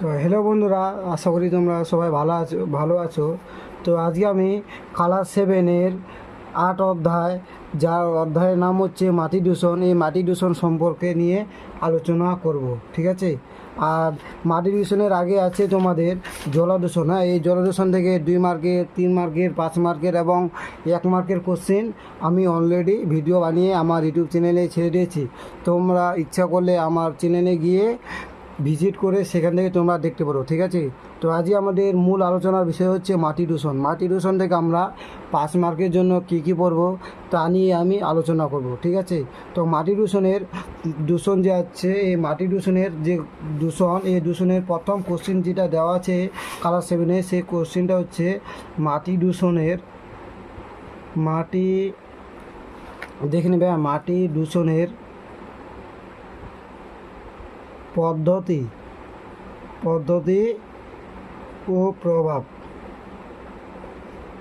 তো হ্যালো বন্ধুরা, আশা করি তোমরা সবাই ভালো আছো ভালো আছো। তো আজকে আমি কালার সেভেনের আট অধ্যায়, যার অধ্যায়ের নাম হচ্ছে মাটি দূষণ। এই মাটি দূষণ সম্পর্কে নিয়ে আলোচনা করব, ঠিক আছে? আর মাটি দূষণের আগে আছে তোমাদের জলদূষণ। হ্যাঁ এই জলদূষণ থেকে দুই মার্কের, তিন মার্কের, পাঁচ মার্কের এবং এক মার্কের কোশ্চেন আমি অলরেডি ভিডিও বানিয়ে আমার ইউটিউব চ্যানেলে ছেড়ে দিয়েছি। তোমরা ইচ্ছা করলে আমার চ্যানেলে গিয়ে ভিজিট করে সেখান থেকে তোমরা দেখতে পারো, ঠিক আছে? তো আজই আমাদের মূল আলোচনার বিষয় হচ্ছে মাটি দূষণ। মাটি দূষণ থেকে আমরা পাঁচ মার্কের জন্য কী কী পড়ব তা নিয়ে আমি আলোচনা করব, ঠিক আছে? তো মাটি দূষণের দূষণ যে আছে, এই মাটি দূষণের যে দূষণ, এই দূষণের প্রথম কোশ্চিন যেটা দেওয়া আছে কালার সেভেনে সেই কোশ্চিনটা হচ্ছে মাটি দূষণের, মাটি, দেখে নেবে, মাটি দূষণের পদ্ধতি পদ্ধতি ও প্রভাব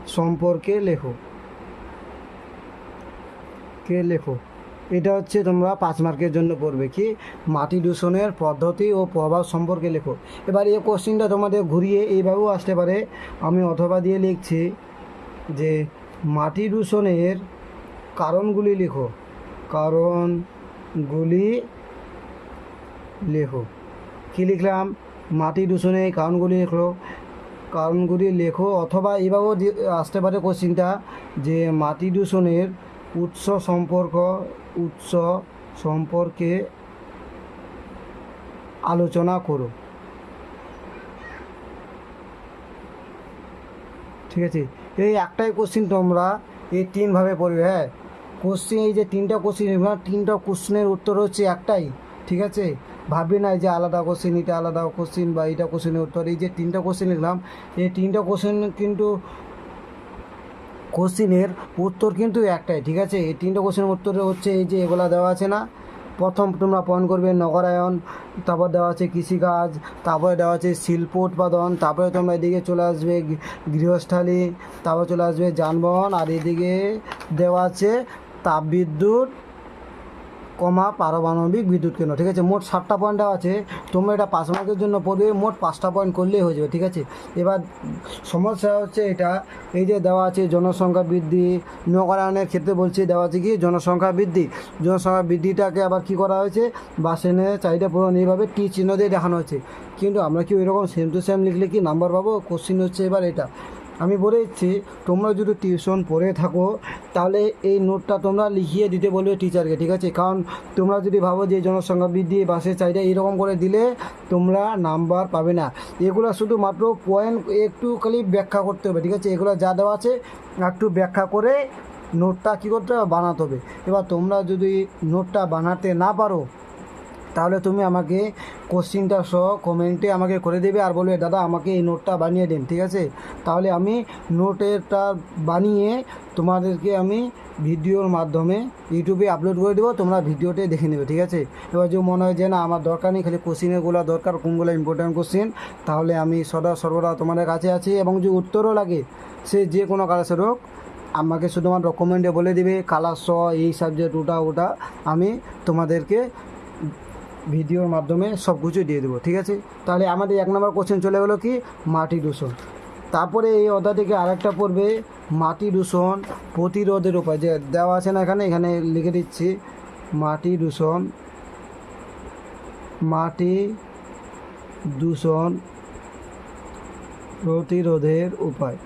সম্পর্কে লেখো। কে লেখো? এটা হচ্ছে তোমরা পাঁচ মার্কের জন্য পড়বে কি? মাটি দূষণের পদ্ধতি ও প্রভাব সম্পর্কে লেখো। এবার এই কোশ্চিনটা তোমাদের ঘুরিয়ে এইভাবেও আসতে পারে। আমি অথবা দিয়ে লিখছি যে মাটি দূষণের কারণগুলি লেখো। কারণগুলি লেখো। কী লিখলাম? মাটি দূষণে কারণগুলি লেখো। কারণগুলি লেখো অথবা এভাবেও আসতে পারে কোশ্চিনটা, যে মাটি দূষণের উৎস সম্পর্ক, উৎস সম্পর্কে আলোচনা করো। ঠিক আছে? এই একটাই কোশ্চিন তোমরা এই তিনভাবে পড়বে হ্যাঁ? কোশ্চিন, এই যে তিনটা কোশ্চিন, তিনটা কোশ্চেনের উত্তর হচ্ছে একটাই। ঠিক আছে? ভাববে না যে আলাদা কোশ্চেন এটা আলাদা কোশ্চেন বা এটা কোশ্চেনের উত্তর। এই যে তিনটা কোশ্চেন লিখলাম, এই তিনটা কোশ্চেন কিন্তু কোশ্চিনের উত্তর কিন্তু একটাই, ঠিক আছে? এই তিনটা কোশ্চেনের উত্তর হচ্ছে এই যে এগুলা দেওয়া আছে না? প্রথম তোমরা পয়েন্ট করবে নগরায়ন, তারপর দেওয়া আছে কৃষিকাজ, তারপরে দেওয়া আছে শিল্প উৎপাদন, তারপরে তোমরা এদিকে চলে আসবে গৃহস্থালী, তারপর চলে আসবে যানবাহন, আর এদিকে দেওয়া আছে তাপবিদ্যুৎ কমা পারমাণবিক বিদ্যুৎ কেন্দ্র, ঠিক আছে? মোট সাতটা পয়েন্ট দেওয়া আছে। তোমরা এটা পাঁচ মার্কের জন্য পড়বে, মোট পাঁচটা পয়েন্ট করলেই হয়ে যাবে, ঠিক আছে? এবার সমস্যা হচ্ছে এটা, এই যে দেওয়া আছে জনসংখ্যা বৃদ্ধি, নগরায়নের ক্ষেত্রে বলছি, দেওয়া আছে কি? জনসংখ্যা বৃদ্ধি। জনসংখ্যা বৃদ্ধিটাকে আবার কি করা হয়েছে? বাসেনের চাহিদা পূরণ এইভাবে টি চিহ্ন দিয়ে দেখানো হয়েছে। কিন্তু আমরা কি ওইরকম সেম টু সেম লিখলে কি নাম্বার পাবো? কোশ্চিন হচ্ছে এবার এটা। আমি বলে দিচ্ছি, তোমরা যদি টিউশন পড়ে থাকো, তাহলে এই নোটটা তোমরা লিখিয়ে দিতে বলবে টিচারকে ঠিক আছে? কারণ তোমরা যদি ভাবো যে জনসংখ্যা বৃদ্ধি, বাসের চাহিদা এরকম করে দিলে তোমরা নাম্বার পাবে না। এগুলো শুধুমাত্র পয়েন্ট একটু খালি ব্যাখ্যা করতে হবে, ঠিক আছে? এগুলো যা দেওয়া আছে, একটু ব্যাখ্যা করে নোটটা কী করতে হবে? বানাতে হবে। এবার তোমরা যদি নোটটা বানাতে না পারো তাহলে তুমি আমাকে কোশ্চিনটা সহ কমেন্টে আমাকে করে দেবে আর বলবে, দাদা, আমাকে এই নোটটা বানিয়ে দিন, ঠিক আছে? তাহলে আমি নোটেরটা বানিয়ে তোমাদেরকে আমি ভিডিওর মাধ্যমে ইউটিউবে আপলোড করে দেবো, তোমরা ভিডিওতে দেখে নেবে, ঠিক আছে? এবার যদি মনে হয় যে না, আমার দরকার নেই, খালি কোশ্চিনেরগুলো দরকার, কোনগুলো ইম্পর্ট্যান্ট কোশ্চিন তাহলে আমি সদা সর্বদা তোমাদের কাছে আছি এবং যে উত্তরও লাগে, সে যে কোনো কালাসের হোক, আমাকে শুধুমাত্র কমেন্টে বলে দিবে কালার স এই সাবজেক্ট ওটা ওটা আমি তোমাদেরকে ভিডিওর মাধ্যমে সব কিছু দিয়ে দেবো, ঠিক আছে? তাহলে আমাদের এক নম্বর কোশ্চেন চলে গেলো কি? মাটি দূষণ। তারপরে এই অধ্যায় থেকে আরেকটা পড়বে, মাটি দূষণ প্রতিরোধের উপায়। যে দেওয়া আছে না এখানে এখানে লিখে দিচ্ছি, মাটি দূষণ মাটি দূষণ প্রতিরোধের উপায়।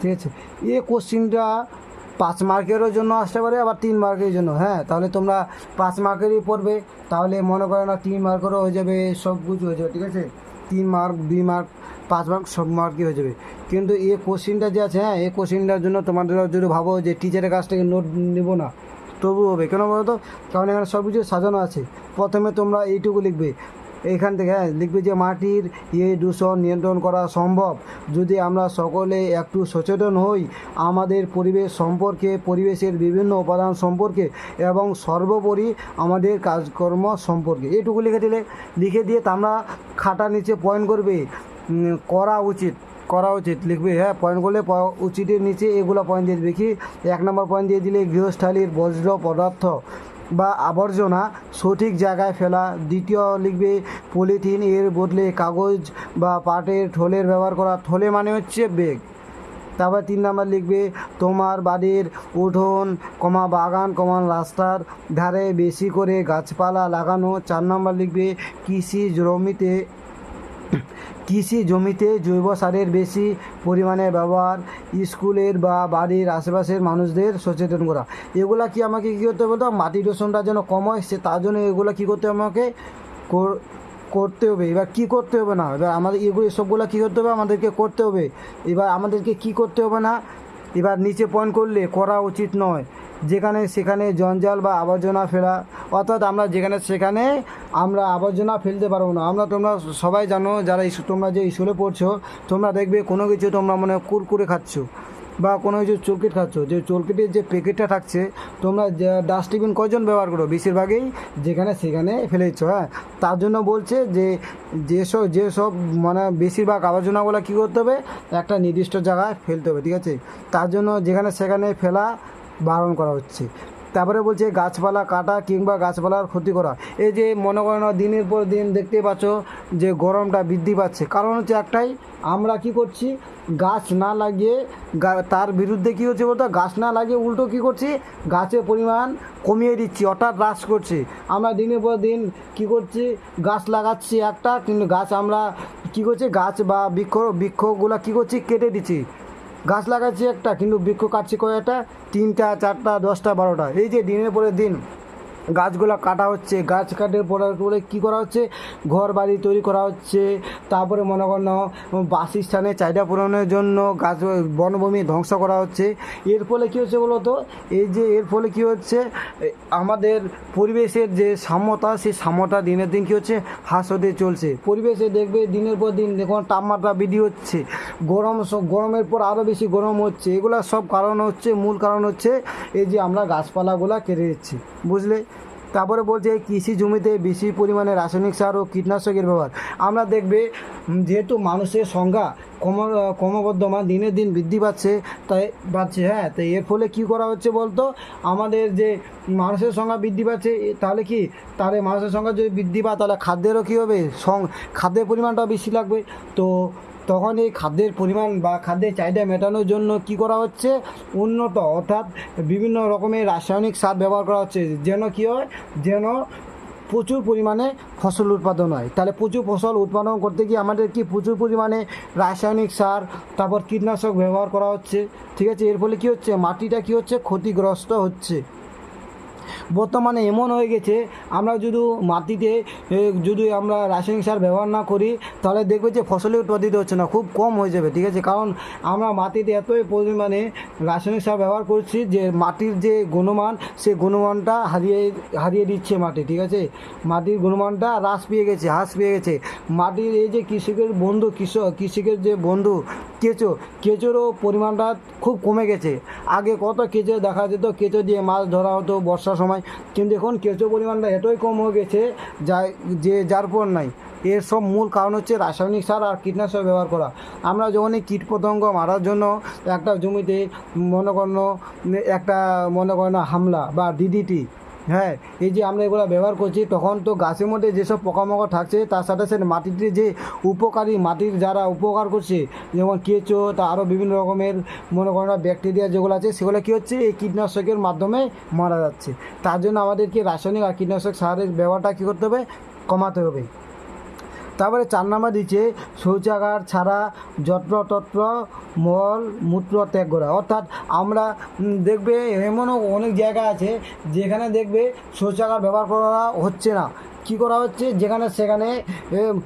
ঠিক আছে? এই কোশ্চিনটা পাঁচ মার্কেরও জন্য আসতে পারে, আবার তিন মার্কের জন্য। হ্যাঁ তাহলে তোমরা পাঁচ মার্কেরই পড়বে। তাহলে মনে করো না, তিন মার্কেরও হয়ে যাবে, সব কিছু হয়ে যাবে, ঠিক আছে? তিন মার্ক, দুই মার্ক, পাঁচ মার্ক, সব মার্কই হয়ে যাবে। কিন্তু এই কোশ্চিনটা যে আছে হ্যাঁ এই কোশ্চিনটার জন্য তোমাদের যদি ভাবো যে টিচারের কাছ থেকে নোট নেব না। তবু হবে। কেন বলো তো? কারণ এখানে সব কিছু সাজানো আছে। প্রথমে তোমরা এইটুকু লিখবে। এইখান থেকে হ্যাঁ লিখবে যে মাটির এই দূষণ নিয়ন্ত্রণ করা সম্ভব। যদি আমরা সকলে একটু সচেতন হই, আমাদের পরিবেশ সম্পর্কে, পরিবেশের বিভিন্ন উপাদান সম্পর্কে এবং সর্বোপরি আমাদের কাজকর্ম সম্পর্কে। এটুকু লিখে দিলে, লিখে দিয়ে তোমরা খাতা নিচে পয়েন্ট করবে। করা উচিত করা উচিত। লিখবে হ্যাঁ পয়েন্ট করলে উচিতের নিচে এগুলো পয়েন্ট দিয়ে কি এক নম্বর পয়েন্ট দিয়ে দিলে গৃহস্থালীর বজ্র পদার্থ। বা আবর্জনা সঠিক জায়গায় ফেলা। দ্বিতীয় লিখবে, পলিথিন এর বদলে কাগজ বা পাটের ঠোলের ব্যবহার করা। ঠোলে মানে হচ্ছে বেগ। তারপর তিন নাম্বার লিখবে, তোমার বাড়ির উঠোন কমা, বাগান কমা, রাস্তার ধারে বেশি করে গাছপালা লাগানো। চার নাম্বার লিখবে, কৃষি জমিতে কৃষি জমিতে জৈব সারের বেশি পরিমাণে ব্যবহার, স্কুলের বা বাড়ির আশেপাশের মানুষদের সচেতন করা। এগুলা কি আমাকে কী করতে হবে বলতো? মাটি দূষণটা যেন কম হয়, সে তার জন্য এগুলো কী করতে হবে আমাকে? কর- করতে হবে। এবার কি করতে হবে না? এবার আমাদের এগুলো সবগুলো কী করতে হবে? আমাদেরকে করতে হবে। এবার আমাদেরকে কি করতে হবে না? এবার নিচে পয়েন্ট করলে করা উচিত নয়। যেখানে সেখানে জঞ্জাল বা আবর্জনা ফেলা, অর্থাৎ আমরা যেখানে সেখানে আমরা আবর্জনা ফেলতে পারব না। আমরা তোমরা সবাই জানো, যারা তোমরা যে স্কুলে পড়ছো, তোমরা দেখবে কোনো কিছু তোমরা মনে কুরকুরে খাচ্ছ বা কোনো কিছু চলকিট খাচ্ছ। যে চলকিটের যে প্যাকেটটা থাকছে, তোমরা ডাস্টবিন কজন ব্যবহার করো? বেশিরভাগই যেখানে সেখানে ফেলে দিচ্ছ হ্যাঁ? তার জন্য বলছে যে, যেসব যেসব মানে বেশিরভাগ আবর্জনাগুলো কী করতে হবে? একটা নির্দিষ্ট জায়গায় ফেলতে হবে, ঠিক আছে? তার জন্য যেখানে সেখানে ফেলা বারণ করা হচ্ছে। তারপরে বলছে, গাছপালা কাটা কিংবা গাছপালার ক্ষতি করা। এই যে মনে দিনের পর দিন দেখতে পাচ্ছ যে গরমটা বৃদ্ধি পাচ্ছে। কারণ হচ্ছে একটাই, আমরা কি করছি? গাছ না লাগিয়ে তার বিরুদ্ধে কী হচ্ছে বলতো? গাছ না লাগিয়ে উল্টো কী করছি? গাছের পরিমাণ কমিয়ে দিচ্ছি, অর্থাৎ হ্রাস করছি। আমরা দিনের পর দিন কী করছি? গাছ লাগাচ্ছি একটা, কিন্তু গাছ আমরা কী করছি? গাছ বা বৃক্ষ, বৃক্ষগুলো কী করছি? কেটে দিচ্ছি। গাছ লাগাচ্ছি একটা, কিন্তু বৃক্ষ কাটছি কয়টা? তিনটা, চারটা, দশটা, বারোটা। এই যে দিনের পরে দিন। গাছগুলো কাটা হচ্ছে, গাছ কাটের পরে কী করা হচ্ছে? ঘর বাড়ি তৈরি করা হচ্ছে। তারপরে মনে করেন বাসস্থানে চাহিদা পূরণের জন্য গাছ, বনভূমি ধ্বংস করা হচ্ছে। এর ফলে কী হচ্ছে বলো তো? এই যে এর ফলে কী হচ্ছে? আমাদের পরিবেশের যে সাম্যতা, সেই সাম্যতা দিনের দিন কী হচ্ছে? হ্রাস হতে চলছে। পরিবেশে দেখবে দিনের পর দিন দেখুন তাপমাত্রা বৃদ্ধি হচ্ছে। গরম গরমের পর আরও বেশি গরম হচ্ছে। এগুলো সব কারণ হচ্ছে, মূল কারণ হচ্ছে এই যে আমরা গাছপালাগুলো কেটে দিচ্ছি। বুঝলে? তারপরে বলছে কৃষি জমিতে বেশি পরিমাণে রাসায়নিক সার ও কীটনাশকের ব্যবহার। আমরা দেখবে যেহেতু মানুষের সংখ্যা ক্রম ক্রমবর্ধমান, দিনের দিন বৃদ্ধি পাচ্ছে, তাই পাচ্ছে হ্যাঁ তো এর ফলে কি করা হচ্ছে বলতো? আমাদের যে মানুষের সংখ্যা বৃদ্ধি পাচ্ছে তাহলে কি? তাহলে মানুষের সংখ্যা যদি বৃদ্ধি পায়, তাহলে খাদ্যেরও কী হবে? সং, খাদ্যের পরিমাণটা বেশি লাগবে। তো তখন এই খাদ্যের পরিমাণ বা খাদ্যের চাহিদা মেটানোর জন্য কি করা হচ্ছে? উন্নত, অর্থাৎ বিভিন্ন রকমের রাসায়নিক সার ব্যবহার করা হচ্ছে, যেন কী হয়? যেন প্রচুর পরিমাণে ফসল উৎপাদন হয়। তাহলে প্রচুর ফসল উৎপাদন করতে গিয়ে আমাদের কি প্রচুর পরিমাণে রাসায়নিক সার, তারপর কীটনাশক ব্যবহার করা হচ্ছে, ঠিক আছে? এর ফলে কী হচ্ছে? মাটিটা কী হচ্ছে? ক্ষতিগ্রস্ত হচ্ছে। বর্তমানে এমন হয়ে গেছে, আমরা যদি মাটিতে যদি আমরা রাসায়নিক সার ব্যবহার না করি, তাহলে দেখবে যে ফসলে উৎপাদিত হচ্ছে না, খুব কম হয়ে যাবে, ঠিক আছে? কারণ আমরা মাটিতে এতই পরিমাণে রাসায়নিক সার ব্যবহার করছি যে মাটির যে গুণমান সেই গুণমানটা হারিয়ে হারিয়ে দিচ্ছে মাটি, ঠিক আছে? মাটির গুণমানটা হ্রাস পেয়ে গেছে, হ্রাস পেয়ে গেছে। মাটির এই যে কৃষকের বন্ধু, কৃষক, কৃষকের যে বন্ধু, কেঁচো, কেঁচোরও পরিমাণটা খুব কমে গেছে। আগে কত কেঁচো দেখা যেত, কেঁচো দিয়ে মাছ ধরা হতো, বর্ষার সময় কিন্তু এখন কেঁচো পরিমাণটা এতই কম হয়ে গেছে যা যে যার পর নাই। এর সব মূল কারণ হচ্ছে রাসায়নিক সার আর কীটনাশক ব্যবহার করা। আমরা যখন এই কীটপতঙ্গ মারার জন্য একটা জমিতে মনে করেন, একটা মনে করো না হামলা বা ডিডিটি হ্যাঁ এই যে আমরা এগুলো ব্যবহার করছি, তখন তো গাছের মধ্যে যেসব পোকামাকড় থাকছে, তার সাথে সাথে মাটিতে যে উপকারী মাটির যারা উপকার করছে, যেমন কেঁচো, তা আরও বিভিন্ন রকমের মনে করেন ব্যাকটেরিয়া যেগুলো আছে, সেগুলো কী হচ্ছে, এই কীটনাশকের মাধ্যমে মারা যাচ্ছে। তার জন্য আমাদেরকে রাসায়নিক আর কীটনাশক সারের ব্যবহারটা কী করতে হবে? কমাতে হবে। তারপরে চার নাম্বার দিচ্ছে শৌচাগার ছাড়া যত্র তত্র মল, মূত্র ত্যাগ করা। অর্থাৎ আমরা দেখবে এমনও অনেক জায়গা আছে যেখানে দেখবে শৌচাগার ব্যবহার করা হচ্ছে না। কি করা হচ্ছে? যেখানে সেখানে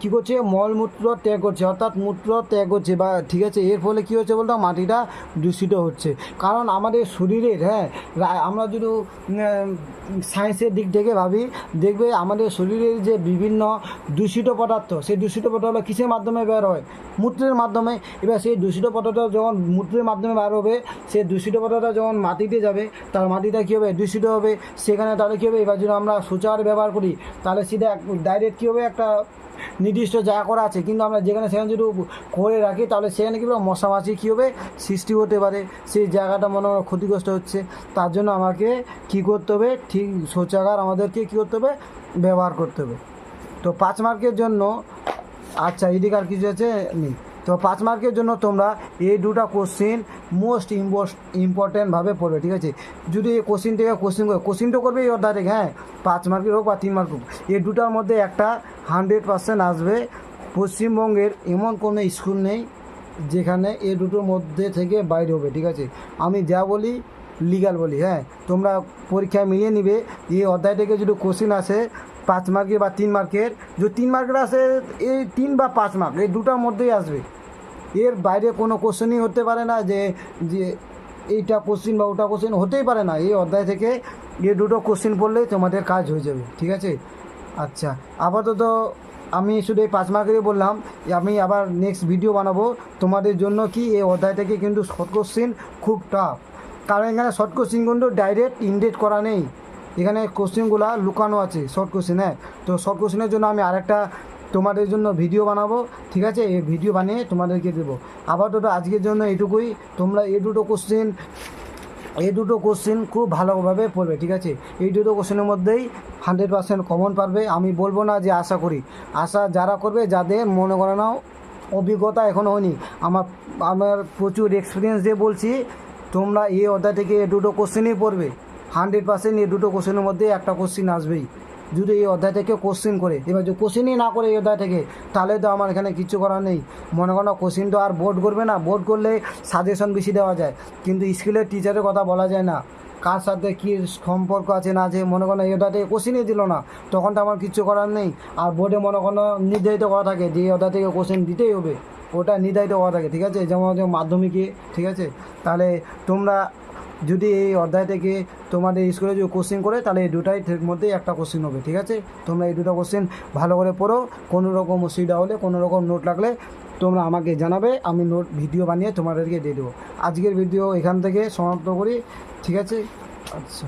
কি করছে? মলমূত্র ত্যাগ করছে। অর্থাৎ মূত্র ত্যাগ করছে বা ঠিক আছে, এর ফলে কি হচ্ছে বলতো? মাটিটা দূষিত হচ্ছে। কারণ আমাদের শরীরের হ্যাঁ আমরা যদি সায়েন্সের দিক থেকে ভাবি, দেখবে আমাদের শরীরের যে বিভিন্ন দূষিত পদার্থ, সেই দূষিত পদার্থ কিসের মাধ্যমে বের হয়? মূত্রের মাধ্যমে। এবার সেই দূষিত পদার্থ যখন মূত্রের মাধ্যমে বার হবে, সেই দূষিত পদার্থ যখন মাটিতে যাবে, তার মাটিটা কী হবে? দূষিত হবে। সেখানে তাহলে কী হবে? এবার যদি আমরা শৌচাগার ব্যবহার করি, তাহলে সিধা ডাইরেক্ট কী হবে একটা নির্দিষ্ট জায়গা করা আছে? কিন্তু আমরা যেখানে সেখানে যদি করে রাখি, তাহলে সেখানে কী মশামাছি কী হবে সৃষ্টি হতে পারে? সেই জায়গাটা মনে হয় ক্ষতিগ্রস্ত হচ্ছে। তার জন্য আমাকে কি করতে হবে? ঠিক শৌচাগার আমাদেরকে কী করতে হবে? ব্যবহার করতে হবে। তো পাঁচ মার্কের জন্য আচ্ছা এদিকে আর কিছু আছে? নেই। তো পাঁচ মার্কের জন্য তোমরা এই দুটা কোশ্চিন মোস্ট ইম্পর্টেন্টভাবে পড়বে, ঠিক আছে? যদি এই কোশ্চিন থেকে কোশ্চিন করে কোশ্চিন তো করবে এই অধ্যায় থেকে হ্যাঁ? পাঁচ মার্কের হোক বা তিন মার্ক হোক। এই দুটার মধ্যে একটা হান্ড্রেড পার্সেন্ট আসবে। পশ্চিমবঙ্গের এমন কোনো স্কুল নেই যেখানে এই দুটোর মধ্যে থেকে বাইরে হবে, ঠিক আছে? আমি যা বলি লিগাল বলি হ্যাঁ? তোমরা পরীক্ষায় মিলিয়ে নিবে। এই অধ্যায় থেকে যদি কোশ্চিন আসে পাঁচ মার্কের বা তিন মার্কের। যদি তিন মার্কের আসে, এই তিন বা পাঁচ মার্ক, এই দুটার মধ্যেই আসবে। এর বাইরে কোনো কোশ্চেনই হতে পারে না যে যে এইটা কোশ্চিন বা ওটা কোশ্চিন হতেই পারে না। এই অধ্যায় থেকে এই দুটো কোশ্চিন পড়লেই তোমাদের কাজ হয়ে যাবে, ঠিক আছে? আচ্ছা আপাতত আমি শুধু এই পাঁচ মার্কেরই বললাম। আমি আবার নেক্সট ভিডিও বানাবো। তোমাদের জন্য কি এই অধ্যায় থেকে কিন্তু শর্ট কোশ্চিন খুব টাফ কারণ এখানে শর্ট কোশ্চিন কিন্তু ডাইরেক্ট ইনডেট করা নেই। এখানে কোশ্চেনগুলো লুকানো আছে শর্ট কোশ্চেন হ্যাঁ তো শর্ট কোশ্চেনের জন্য আমি আরেকটা তোমাদের জন্য ভিডিও বানাবো, ঠিক আছে? এই ভিডিও বানিয়ে তোমাদেরকে দেবো। আপাতত আজকের জন্য এটুকুই তোমরা এই দুটো কোশ্চেন এই দুটো কোশ্চেন খুব ভালোভাবে পড়বে, ঠিক আছে? এই দুটো কোশ্চেনের মধ্যেই হান্ড্রেড পার্সেন্ট কমন পারবে। আমি বলব না যে আশা করি। আশা যারা করবে, যাদের মনে করে নাও, অভিজ্ঞতা এখনও হয়নি। আমার আমার প্রচুর এক্সপিরিয়েন্স দিয়ে বলছি, তোমরা এই অধ্যায় থেকে দুটো কোশ্চেনই পড়বে। হান্ড্রেড পার্সেন্ট এই দুটো কোশ্চেনের মধ্যে একটা কোশ্চেন আসবেই। যদি এই অধ্যায় থেকে কোশ্চেন করে, এবার যদি কোশ্চিনই না করে এই অধ্যায় থেকে, তাহলে তো আমার এখানে কিছু করার নেই। মনে করো কোশ্চেন তো আর বোর্ড করবে না বোর্ড করলে সাজেশন বেশি দেওয়া যায়। কিন্তু স্কুলের টিচারের কথা বলা যায় না। কার সাথে কী সম্পর্ক আছে, না আছে, মনে করো এই অধ্যায় থেকে কোশ্চেনই দিল না। তখন তো আমার কিছু করার নেই। আর বোর্ডে মনে করো নির্ধারিত করা থাকে যে এই অধ্যায় থেকে কোশ্চেন দিতেই হবে। ওটা নির্ধারিত করা থাকে, ঠিক আছে? যেমন মাধ্যমিকে, ঠিক আছে? তাহলে তোমরা যদি এই অধ্যায় থেকে তোমাদের স্কুলে যদি কোশ্চেন করে, তাহলে এই দুটাই ঠিক মধ্যেই একটা কোশ্চেন হবে, ঠিক আছে? তোমরা এই দুটো কোশ্চেন ভালো করে পড়ো, কোনো রকম অসুবিধা হলে, কোনো রকম নোট লাগলে তোমরা আমাকে জানাবে, আমি নোট ভিডিও বানিয়ে তোমাদেরকে দিয়ে দেবো। আজকের ভিডিও এখান থেকে সমাপ্ত করি, ঠিক আছে? আচ্ছা।